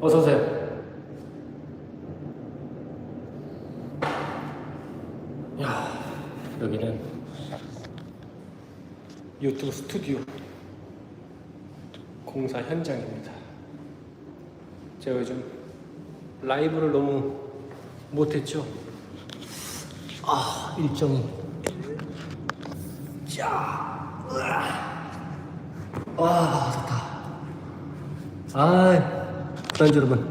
어서 오세요. 야, 여기는 유튜브 스튜디오 공사 현장입니다. 제가 요즘 라이브를 너무 못했죠. 아, 일정이. 자, 으아. 와, 좋다. 아, 프렌즈 여러분.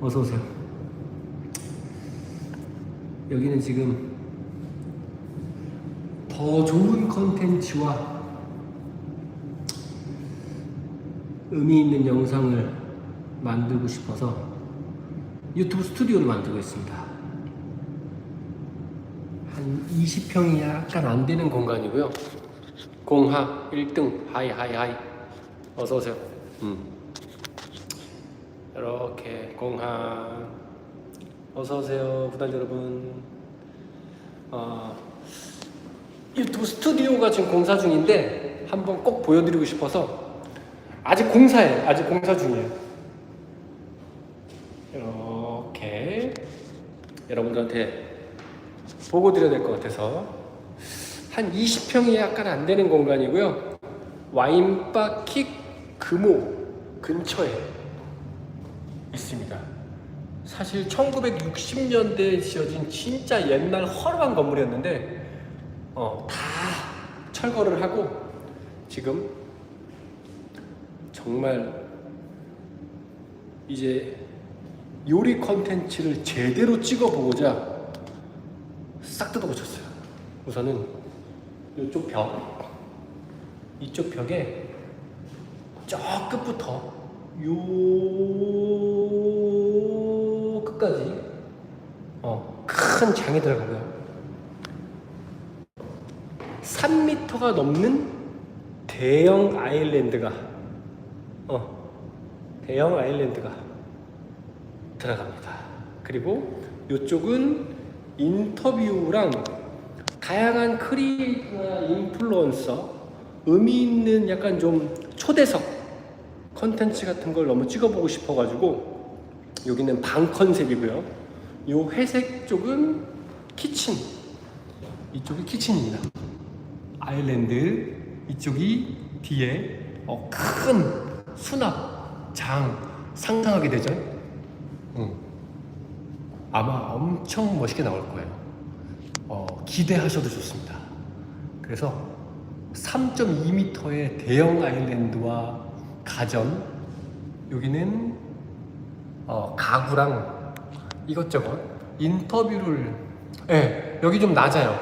어서 오세요. 여기는 지금 더 좋은 컨텐츠와 의미 있는 영상을 만들고 싶어서 유튜브 스튜디오를 만들고 있습니다. 한 20평이 약간 안 되는 공간이고요. 공하 1등 하이 하이 하이 어서 오세요. 음. 이렇게 공하 어서 오세요, 구단 여러분. 어, 유튜브 스튜디오가 지금 공사 중인데 한번 꼭 보여드리고 싶어서 아직 공사예요. 아직 공사 중이에요. 이렇게 여러분들한테 보고 드려야 될 것 같아서 한 20평이 약간 안 되는 공간이고요. 와인바 킥 금호 근처에 있습니다. 사실 1960년대에 지어진 진짜 옛날 허름한 건물이었는데 어, 다 철거를 하고 지금 정말 이제 요리 컨텐츠를 제대로 찍어보고자 싹 뜯어 고쳤어요. 우선은 이쪽 벽, 이쪽 벽에 저 끝부터 요 끝까지 어, 큰 장이 들어가고요. 3m가 넘는 대형 아일랜드가 어, 대형 아일랜드가 들어갑니다. 그리고 이쪽은 인터뷰랑 다양한 크리에이터나 인플루언서 의미 있는 약간 좀 초대석 컨텐츠 같은 걸 너무 찍어보고 싶어가지고 여기는 방 컨셉이고요. 이 회색 쪽은 키친 이쪽이 키친입니다. 아일랜드 이쪽이 뒤에 어, 큰 수납 장 상상하게 되죠. 응. 아마 엄청 멋있게 나올 거예요. 어, 기대하셔도 좋습니다. 그래서 3.2m의 대형 아일랜드와 가전 여기는 어, 가구랑 이것저것 인터뷰를 예 여기 좀 낮아요.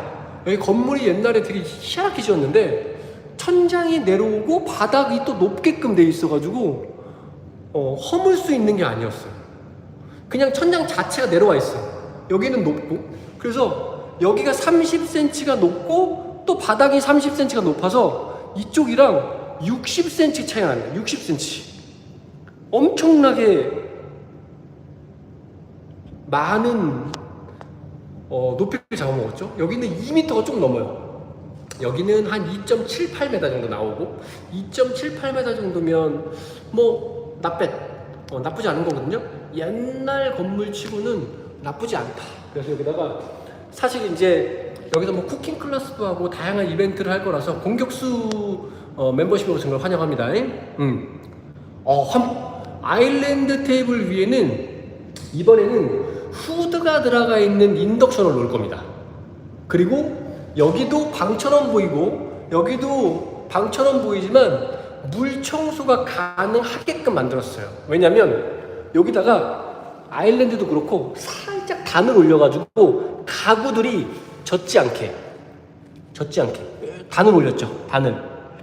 여기 건물이 옛날에 되게 희한하게 지었는데 천장이 내려오고 바닥이 또 높게끔 돼 있어가지고 어, 허물 수 있는 게 아니었어요. 그냥 천장 자체가 내려와 있어요. 여기는 높고 그래서 여기가 30cm가 높고 또 바닥이 30cm가 높아서 이쪽이랑 60cm 차이가 나요. 60cm. 엄청나게 많은 어, 높이를 잡아먹었죠. 여기는 2m가 조금 넘어요. 여기는 한 2.78m 정도 나오고 2.78m 정도면 뭐 나빼 어, 나쁘지 않은 거거든요. 옛날 건물 치고는 나쁘지 않다. 그래서 여기다가 사실 이제 여기서 뭐 쿠킹 클래스도 하고 다양한 이벤트를 할 거라서 공격수 어, 멤버십으로 정말 환영합니다. 음. 어, 한, 아일랜드 테이블 위에는 이번에는 후드가 들어가 있는 인덕션을 놓을 겁니다. 그리고 여기도 방처럼 보이고 여기도 방처럼 보이지만 물 청소가 가능하게끔 만들었어요. 왜냐면 여기다가 아일랜드도 그렇고 살짝 단을 올려가지고 가구들이 젖지 않게 젖지 않게 단을 올렸죠. 단을.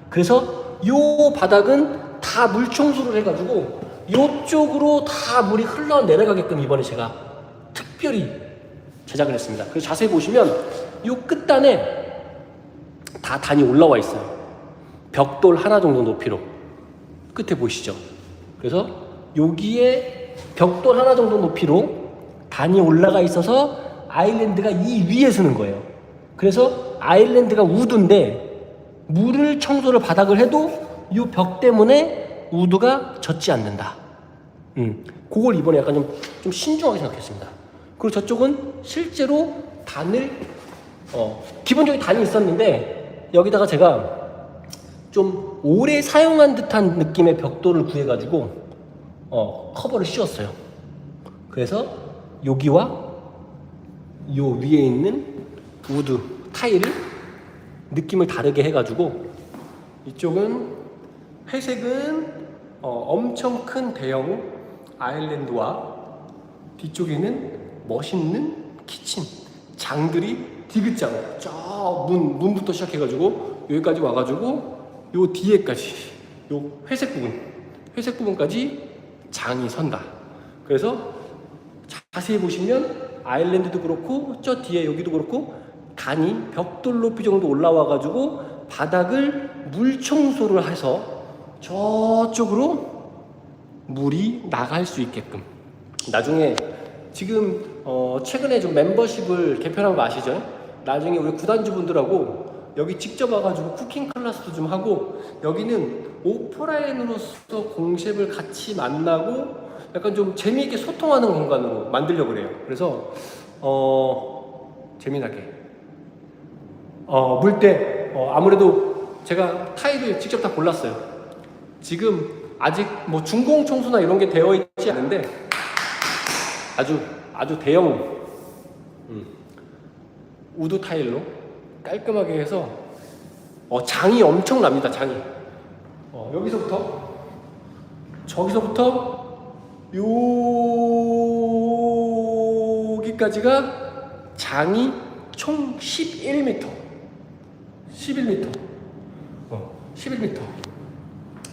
그래서 요 바닥은 다 물 청소를 해가지고 요쪽으로 다 물이 흘러 내려가게끔 이번에 제가 특별히 제작을 했습니다. 그래서 자세히 보시면 요 끝단에 다 단이 올라와 있어요. 벽돌 하나 정도 높이로 끝에 보시죠. 그래서 여기에 벽돌 하나 정도 높이로 단이 올라가 있어서 아일랜드가 이 위에 서는 거예요. 그래서 아일랜드가 우드인데 물을 청소를 바닥을 해도 이 벽 때문에 우드가 젖지 않는다. 음, 그걸 이번에 약간 좀, 좀 신중하게 생각했습니다. 그리고 저쪽은 실제로 단을, 어, 기본적인 단이 있었는데, 여기다가 제가 좀 오래 사용한 듯한 느낌의 벽돌을 구해가지고, 어, 커버를 씌웠어요. 그래서 여기와 요 위에 있는 우드 타일을 느낌을 다르게 해가지고, 이쪽은 회색은 어, 엄청 큰 대형 아일랜드와 뒤쪽에는 멋있는 키친 장들이 디귿장 저 문 문부터 시작해가지고 여기까지 와가지고 요 뒤에까지 요 회색 부분 회색 부분까지 장이 선다. 그래서 자세히 보시면 아일랜드도 그렇고 저 뒤에 여기도 그렇고 단이 벽돌 높이 정도 올라와 가지고 바닥을 물 청소를 해서 저쪽으로 물이 나갈 수 있게끔 나중에 지금 어 최근에 좀 멤버십을 개편한 거 아시죠? 나중에 우리 구단주분들하고 여기 직접 와가지고 쿠킹 클래스도 좀 하고 여기는 오프라인으로서 공셉을 같이 만나고 약간 좀 재미있게 소통하는 공간으로 만들려고 그래요. 그래서 어 재미나게 어, 물때 어, 아무래도 제가 타일을 직접 다 골랐어요. 지금 아직 뭐 중공 청소나 이런 게 되어 있지 않은데 아주 아주 대형 음, 우드 타일로 깔끔하게 해서 어, 장이 엄청 납니다. 장이 어, 여기서부터 저기서부터 여기까지가 장이 총 11m 11m. 어, 11m.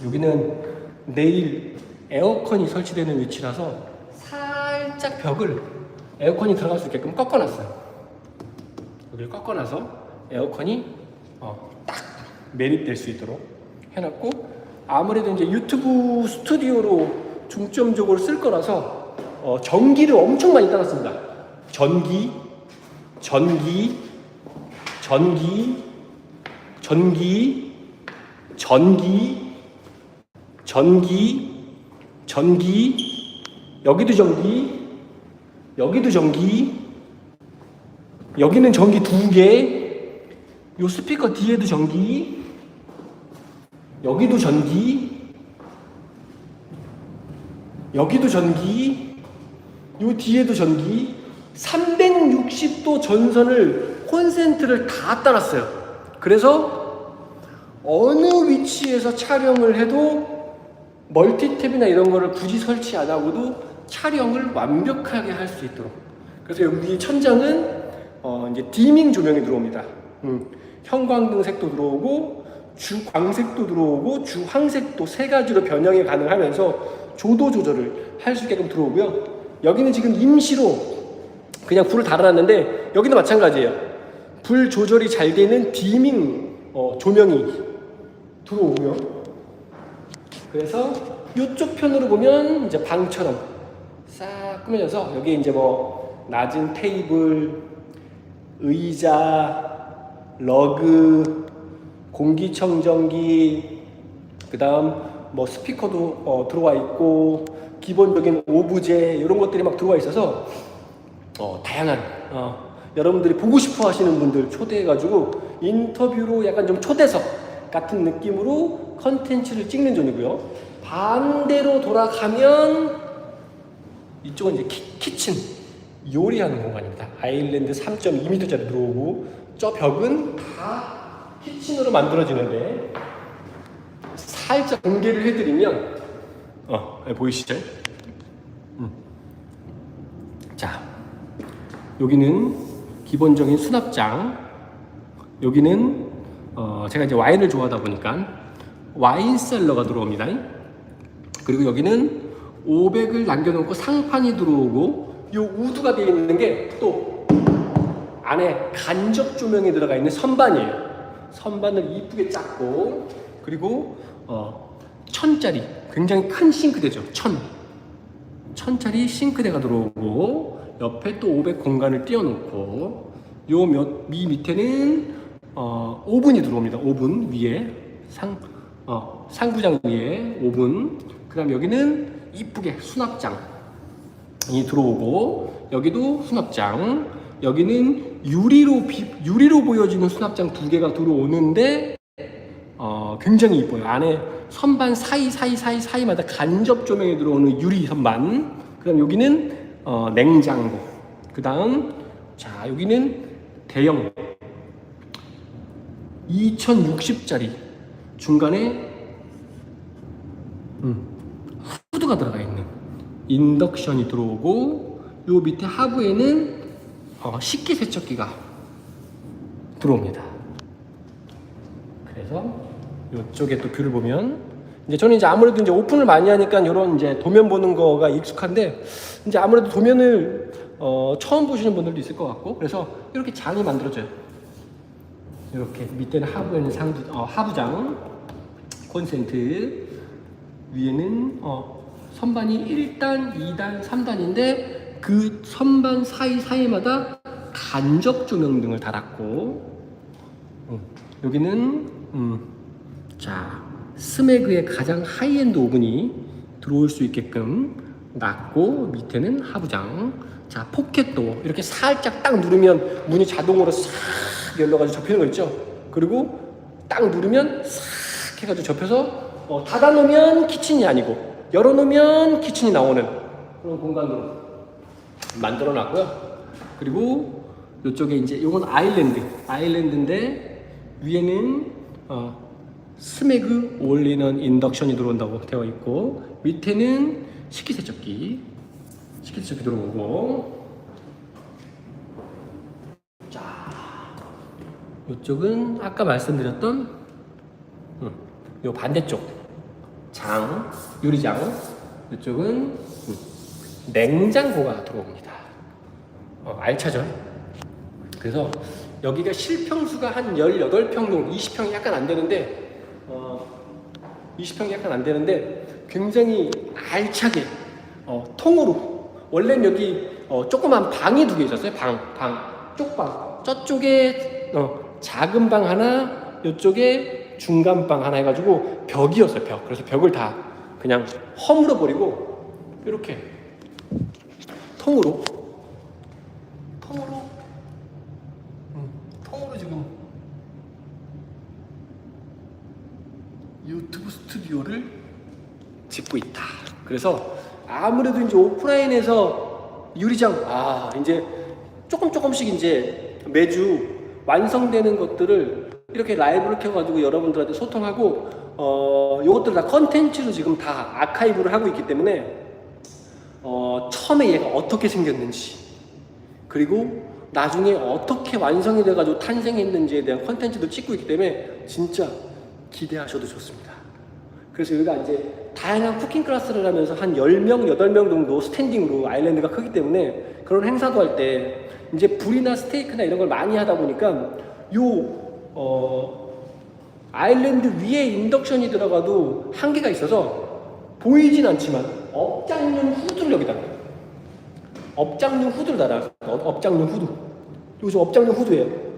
여기는 내일 에어컨이 설치되는 위치라서 살짝 벽을 에어컨이 들어갈 수 있게끔 꺾어놨어요. 여기를 꺾어놔서 에어컨이 어, 딱 매립될 수 있도록 해놨고 아무래도 이제 유튜브 스튜디오로 중점적으로 쓸 거라서 어, 전기를 엄청 많이 따랐습니다. 전기, 전기, 전기, 전기, 전기, 전기, 전기, 여기도 전기, 여기도 전기, 여기는 전기 두 개, 요 스피커 뒤에도 전기, 여기도 전기, 여기도 전기, 요 뒤에도 전기, 360도 전선을 콘센트를 다 따랐어요. 그래서 어느 위치에서 촬영을 해도 멀티탭이나 이런 거를 굳이 설치 안 하고도 촬영을 완벽하게 할 수 있도록. 그래서 여기 천장은 어 이제 디밍 조명이 들어옵니다. 음, 형광등 색도 들어오고 주광색도 들어오고 주황색도 세 가지로 변형이 가능하면서 조도 조절을 할 수 있게끔 들어오고요. 여기는 지금 임시로 그냥 불을 달아놨는데 여기도 마찬가지예요. 불 조절이 잘 되는 디밍 어, 조명이 들어오고요. 그래서 이쪽 편으로 보면 이제 방처럼 싹 꾸며져서 여기 이제 뭐 낮은 테이블, 의자, 러그, 공기청정기, 그 다음 뭐 스피커도 어, 들어와 있고 기본적인 오브제 이런 것들이 막 들어와 있어서 어, 다양한 어, 여러분들이 보고 싶어 하시는 분들 초대해가지고 인터뷰로 약간 좀 초대석 같은 느낌으로 컨텐츠를 찍는 존이고요. 반대로 돌아가면 이쪽은 이제 키, 키친 요리하는 공간입니다. 아일랜드 3.2m짜리 들어오고 저 벽은 다 키친으로 만들어지는데 살짝 공개를 해드리면 어 네, 보이시죠? 음. 자 여기는 기본적인 수납장 여기는 어 제가 이제 와인을 좋아하다 보니까 와인 셀러가 들어옵니다. 그리고 여기는 500을 남겨놓고 상판이 들어오고 이 우드가 되어 있는 게 또 안에 간접 조명이 들어가 있는 선반이에요. 선반을 이쁘게 짰고 그리고 어, 천짜리 굉장히 큰 싱크대죠. 천 천짜리 싱크대가 들어오고 옆에 또 500 공간을 띄워놓고 요몇미 밑에는 어, 오븐이 들어옵니다. 오븐 위에 상 어, 상부장 위에 오븐. 그다음 여기는 이쁘게 수납장이 들어오고 여기도 수납장. 여기는 유리로 비, 유리로 보여지는 수납장 두 개가 들어오는데 어, 굉장히 이뻐요. 안에 선반 사이 사이 사이 사이마다 간접 조명이 들어오는 유리 선반. 그다음 여기는 어, 냉장고. 그다음 자 여기는 대형 2060짜리 중간에 음, 후드가 들어가 있는 인덕션이 들어오고 요 밑에 하부에는 어, 식기세척기가 들어옵니다. 그래서 이쪽에 또 뷰를 보면 이제 저는 이제 아무래도 이제 오픈을 많이 하니까 이런 이제 도면 보는 거가 익숙한데 이제 아무래도 도면을 어, 처음 보시는 분들도 있을 것 같고 그래서 이렇게 장이 만들어져요. 이렇게 밑에는 하부에는 상부 어, 하부장 콘센트 위에는 어, 선반이 1단, 2단, 3단인데 그 선반 사이 사이마다 간접 조명 등을 달았고 음, 여기는 음, 자 스매그의 가장 하이엔드 오븐이 들어올 수 있게끔 놨고 밑에는 하부장 자 포켓도 이렇게 살짝 딱 누르면 문이 자동으로 싹 열려가지고 접히는 거 있죠? 그리고 딱 누르면 싹 해가지고 접혀서 어, 닫아놓으면 키친이 아니고 열어놓으면 키친이 나오는 그런 공간으로 만들어 놨고요. 그리고 이쪽에 이제 이건 아일랜드 아일랜드인데 위에는 어, 스매그 올리는 인덕션이 들어온다고 되어 있고 밑에는 식기세척기. 식기세척기 들어오고. 자 이쪽은 아까 말씀드렸던 음, 요 반대쪽. 장 유리장. 이쪽은 음, 냉장고가 들어옵니다. 어, 알차죠? 그래서 여기가 실평수가 한 18평 정도, 20평이 약간 안 되는데, 어, 20평이 약간 안 되는데, 굉장히 알차게, 어, 통으로. 원래는 여기, 어, 조그만 방이 두 개 있었어요. 방, 방. 쪽방. 저쪽에, 어, 작은 방 하나, 이쪽에 중간 방 하나 해가지고 벽이었어요, 벽. 그래서 벽을 다 그냥 허물어 버리고, 이렇게 통으로, 통으로 통으로 지금 유튜브 스튜디오를 짓고 있다. 그래서 아무래도 이제 오프라인에서 유리장 아 이제 조금 조금씩 이제 매주 완성되는 것들을 이렇게 라이브를 켜가지고 여러분들한테 소통하고 어 요것들 다 컨텐츠로 지금 다 아카이브를 하고 있기 때문에 어 처음에 얘가 어떻게 생겼는지 그리고 나중에 어떻게 완성이 돼가지고 탄생했는지에 대한 컨텐츠도 찍고 있기 때문에 진짜 기대하셔도 좋습니다. 그래서 여기가 이제 다양한 쿠킹 클래스를 하면서 한 10명, 8명 정도 스탠딩으로 아일랜드가 크기 때문에 그런 행사도 할 때 이제 불이나 스테이크나 이런 걸 많이 하다 보니까 요, 어, 아일랜드 위에 인덕션이 들어가도 한계가 있어서 보이진 않지만 업장용 후드를 여기다 업장용 후드를 달아요. 어, 업장용 후드. 좀 업장용 후드예요.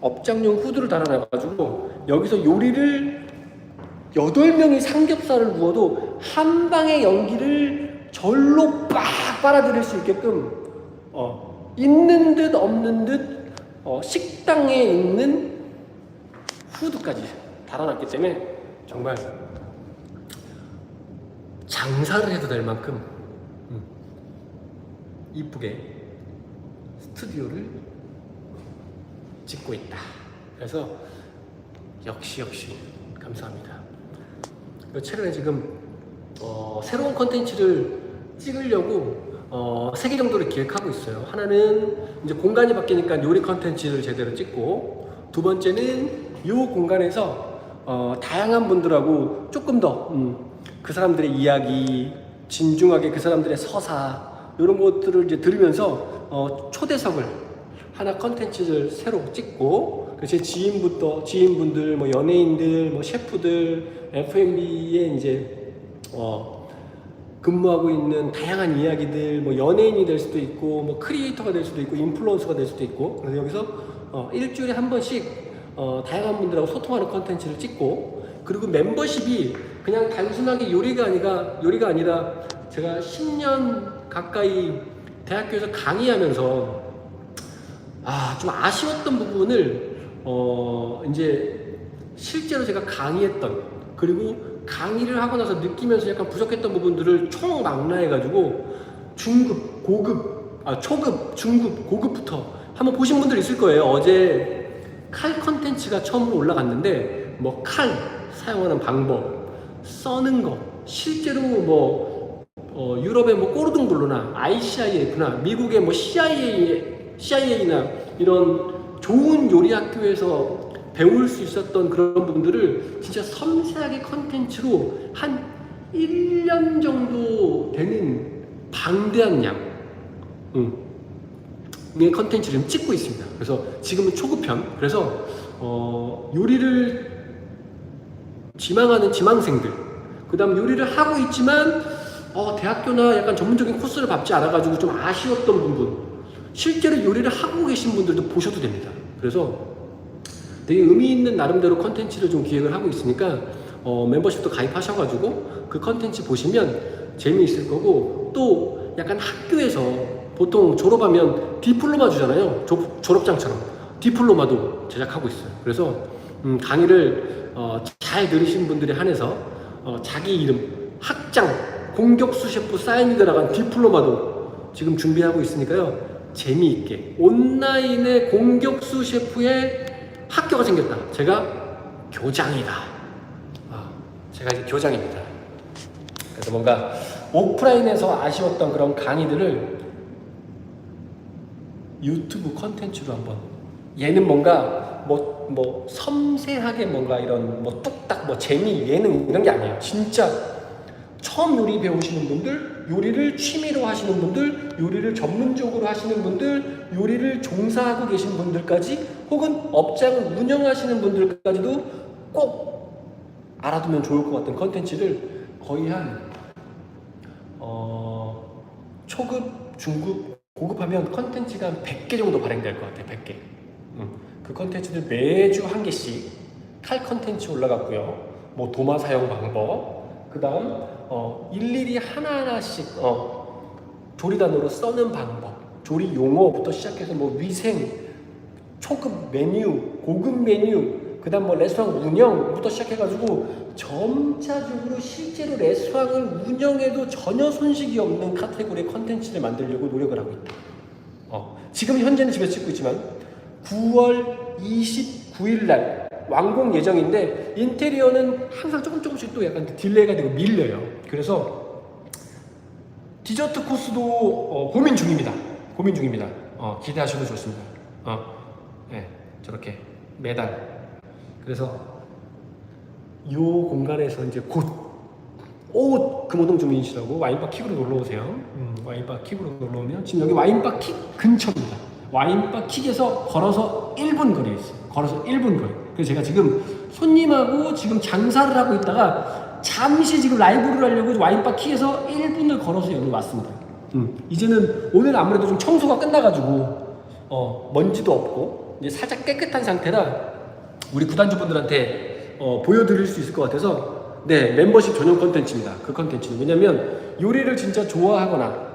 업장용 후드를 달아놔가지고 여기서 요리를 여덟 명이 삼겹살을 구워도 한 방의 연기를 절로 빡 빨아들일 수 있게끔 어, 있는 듯 없는 듯 어, 식당에 있는 후드까지 달아놨기 때문에 정말 장사를 해도 될 만큼 음, 이쁘게 스튜디오를 짓고 있다. 그래서 역시 역시 감사합니다. 그리고 최근에 지금 어, 새로운 컨텐츠를 찍으려고 어, 세개 정도를 기획하고 있어요. 하나는 이제 공간이 바뀌니까 요리 컨텐츠를 제대로 찍고 두 번째는 이 공간에서 어, 다양한 분들하고 조금 더 음, 그 사람들의 이야기, 진중하게 그 사람들의 서사 이런 것들을 이제 들으면서 어, 초대석을 하나 컨텐츠를 새로 찍고 그제 지인부터 지인분들, 뭐 연예인들, 뭐 셰프들, F&B에 이제 어, 근무하고 있는 다양한 이야기들, 뭐 연예인이 될 수도 있고, 뭐 크리에이터가 될 수도 있고, 인플루언서가 될 수도 있고, 그래서 여기서 어, 일주일에 한 번씩 어, 다양한 분들하고 소통하는 컨텐츠를 찍고 그리고 멤버십이 그냥 단순하게 요리가 아니라 요리가 아니라 제가 10년 가까이 대학교에서 강의하면서 아 좀 아쉬웠던 부분을 어 이제 실제로 제가 강의했던 그리고 강의를 하고 나서 느끼면서 약간 부족했던 부분들을 총망라해가지고 중급, 고급, 아 초급, 중급, 고급부터 한번 보신 분들 있을 거예요. 어제 칼 컨텐츠가 처음으로 올라갔는데 뭐 칼 사용하는 방법, 써는 거, 실제로 뭐 어, 유럽의 뭐 꼬르둥블루나 ICIF나 미국의 뭐 CIA, CIA나 이런 좋은 요리 학교에서 배울 수 있었던 그런 부분들을 진짜 섬세하게 컨텐츠로 한 1년 정도 되는 방대한 양, 응. 의 컨텐츠를 찍고 있습니다. 그래서 지금은 초급편. 그래서 어, 요리를 지망하는 지망생들, 그 다음 요리를 하고 있지만 어, 대학교나 약간 전문적인 코스를 밟지 않아가지고 좀 아쉬웠던 부분, 실제로 요리를 하고 계신 분들도 보셔도 됩니다. 그래서 되게 의미 있는 나름대로 컨텐츠를 좀 기획을 하고 있으니까 어, 멤버십도 가입하셔가지고 그 컨텐츠 보시면 재미있을 거고 또 약간 학교에서 보통 졸업하면 디플로마 주잖아요. 조- 졸업장처럼 디플로마도 제작하고 있어요. 그래서 음, 강의를 어, 잘 들으신 분들에 한해서 어, 자기 이름, 학장, 공격수 셰프 사인이 들어간 디플로마도 지금 준비하고 있으니까요. 재미있게 온라인의 공격수 셰프의 학교가 생겼다. 제가 교장이다. 아, 제가 이제 교장입니다. 그래서 뭔가 오프라인에서 아쉬웠던 그런 강의들을 유튜브 컨텐츠로 한번 얘는 뭔가 뭐, 뭐 섬세하게 뭔가 이런 뭐 뚝딱 뭐 재미 예능 이런 게 아니에요 진짜 처음 요리 배우시는 분들 요리를 취미로 하시는 분들 요리를 전문적으로 하시는 분들 요리를 종사하고 계신 분들까지 혹은 업장을 운영하시는 분들까지도 꼭 알아두면 좋을 것 같은 컨텐츠를 거의 한 어, 초급, 중급, 고급하면 컨텐츠가 한 100개 정도 발행될 것 같아요. 100개. 음, 그 컨텐츠들 매주 한 개씩 칼 컨텐츠 올라갔고요. 뭐 도마 사용 방법, 그 다음 어, 일일이 하나하나씩 어, 조리단으로 써는 방법, 조리 용어부터 시작해서 뭐 위생, 초급 메뉴, 고급 메뉴, 그다음 뭐 레스토랑 운영부터 시작해가지고 점차적으로 실제로 레스토랑을 운영해도 전혀 손색이 없는 카테고리의 컨텐츠를 만들려고 노력을 하고 있다. 어, 지금 현재는 집에서 찍고 있지만 9월 29일 날 완공 예정인데 인테리어는 항상 조금 조금씩 또 약간 딜레이가 되고 밀려요. 그래서 디저트 코스도 어, 고민 중입니다. 고민 중입니다. 어, 기대하셔도 좋습니다. 어, 네, 저렇게 매달. 그래서 이 공간에서 이제 곧옷 금호동 주민이시라고 와인바 킥으로 놀러 오세요. 음, 와인바 킥으로 놀러 오면 지금 여기 와인바 킥 근처입니다. 와인바 킥에서 걸어서 1분 거리에 있어요. 걸어서 1분 거리. 그래서 제가 지금 손님하고 지금 장사를 하고 있다가 잠시 지금 라이브를 하려고 와인바 킥에서 1분을 걸어서 여기 왔습니다. 음, 이제는 오늘 아무래도 좀 청소가 끝나가지고 어, 먼지도 없고 이제 살짝 깨끗한 상태라 우리 구단주분들한테 어, 보여드릴 수 있을 것 같아서 네 멤버십 전용 컨텐츠입니다. 그 컨텐츠는 왜냐면 요리를 진짜 좋아하거나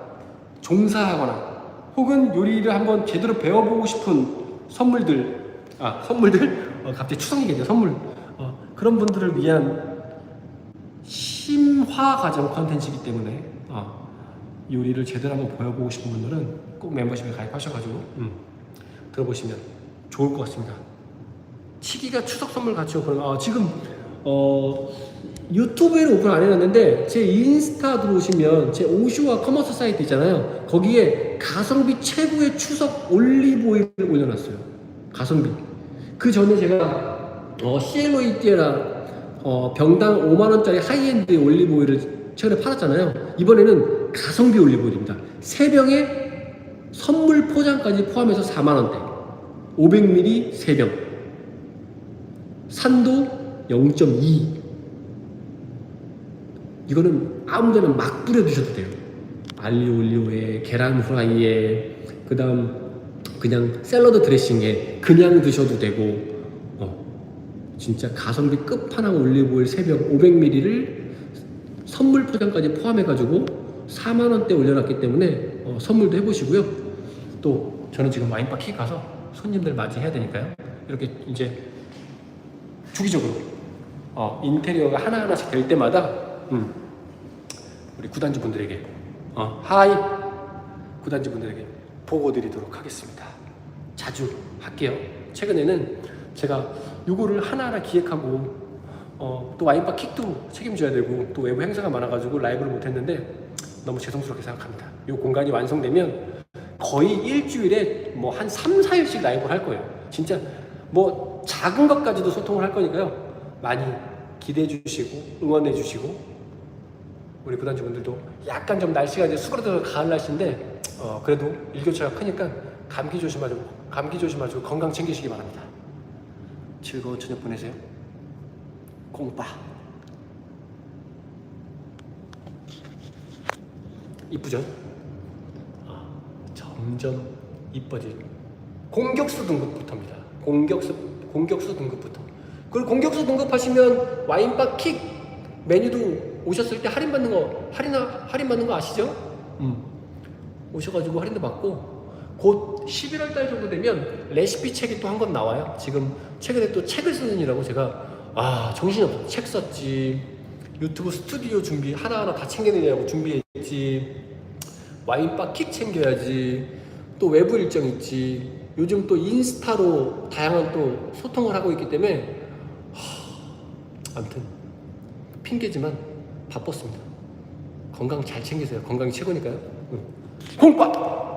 종사하거나 혹은 요리를 한번 제대로 배워보고 싶은 선물들 아 선물들 어, 갑자기 얘기죠 선물 어, 그런 분들을 위한 심화 과정 컨텐츠이기 때문에 어, 요리를 제대로 한번 보여보고 싶은 분들은 꼭 멤버십에 가입하셔가지고 음, 들어보시면 좋을 것 같습니다. 시기가 추석 선물 같이 오픈. 아, 지금 어, 유튜브에는 오픈 안 해놨는데 제 인스타 들어오시면 제 오쇼와 커머스 사이트 있잖아요. 거기에 가성비 최고의 추석 올리브 오일을 올려놨어요. 가성비. 그 전에 제가 어, CLOE 띠에라 어, 병당 5만 원짜리 하이엔드 올리브 오일을 최근에 팔았잖아요. 이번에는 가성비 올리브 오일입니다. 세 병에 선물 포장까지 포함해서 4만 원대. 500ml 3병. 산도 0.2 이거는 아무 데나 막 뿌려 두셔도 돼요 알리오 올리오에 계란 후라이에 그 다음 그냥 샐러드 드레싱에 그냥 드셔도 되고 어, 진짜 가성비 끝판왕 올리브오일 새벽 500ml를 선물 포장까지 포함해가지고 4만 원대 올려놨기 때문에 어, 선물도 해보시고요. 또 저는 지금 와인바 키 가서 손님들 맞이해야 되니까요. 이렇게 이제 주기적으로 어, 인테리어가 하나 하나씩 될 때마다 음, 우리 구단주 분들에게 어, 하이 구단주 분들에게 보고 드리도록 하겠습니다. 자주 할게요. 최근에는 제가 요거를 하나하나 기획하고 어, 또 와인바 킥도 책임져야 되고 또 외부 행사가 많아가지고 라이브를 못했는데 너무 죄송스럽게 생각합니다. 요 공간이 완성되면 거의 일주일에 뭐 한 3, 4일씩 라이브를 할 거예요. 진짜 뭐 작은 것까지도 소통을 할 거니까요. 많이 기대해 주시고 응원해 주시고 우리 구단주분들도 약간 좀 날씨가 이제 수그러들어 가을 날씨인데 어, 그래도 일교차가 크니까 감기 조심하시고 감기 조심하시고 건강 챙기시기 바랍니다. 즐거운 저녁 보내세요. 공빠 이쁘죠? 아, 점점 이뻐질 공격수 등급부터입니다. 공격수 공격수 등급부터. 그리고 공격수 등급하시면 와인바 킥 메뉴도 오셨을 때 할인 받는 거 할인 할인 받는 거 아시죠? 음. 오셔가지고 할인도 받고 곧 11월 달 정도 되면 레시피 책이 또 한 권 나와요. 지금 최근에 또 책을 쓰느니라고 제가 아 정신이 없어. 책 썼지. 유튜브 스튜디오 준비 하나하나 다 챙겨내냐고 준비했지. 와인바 킥 챙겨야지. 또 외부 일정 있지. 요즘 또 인스타로 다양한 또 소통을 하고 있기 때문에 하, 아무튼 핑계지만 바빴습니다. 건강 잘 챙기세요. 건강이 최고니까요. 응. 콩밥!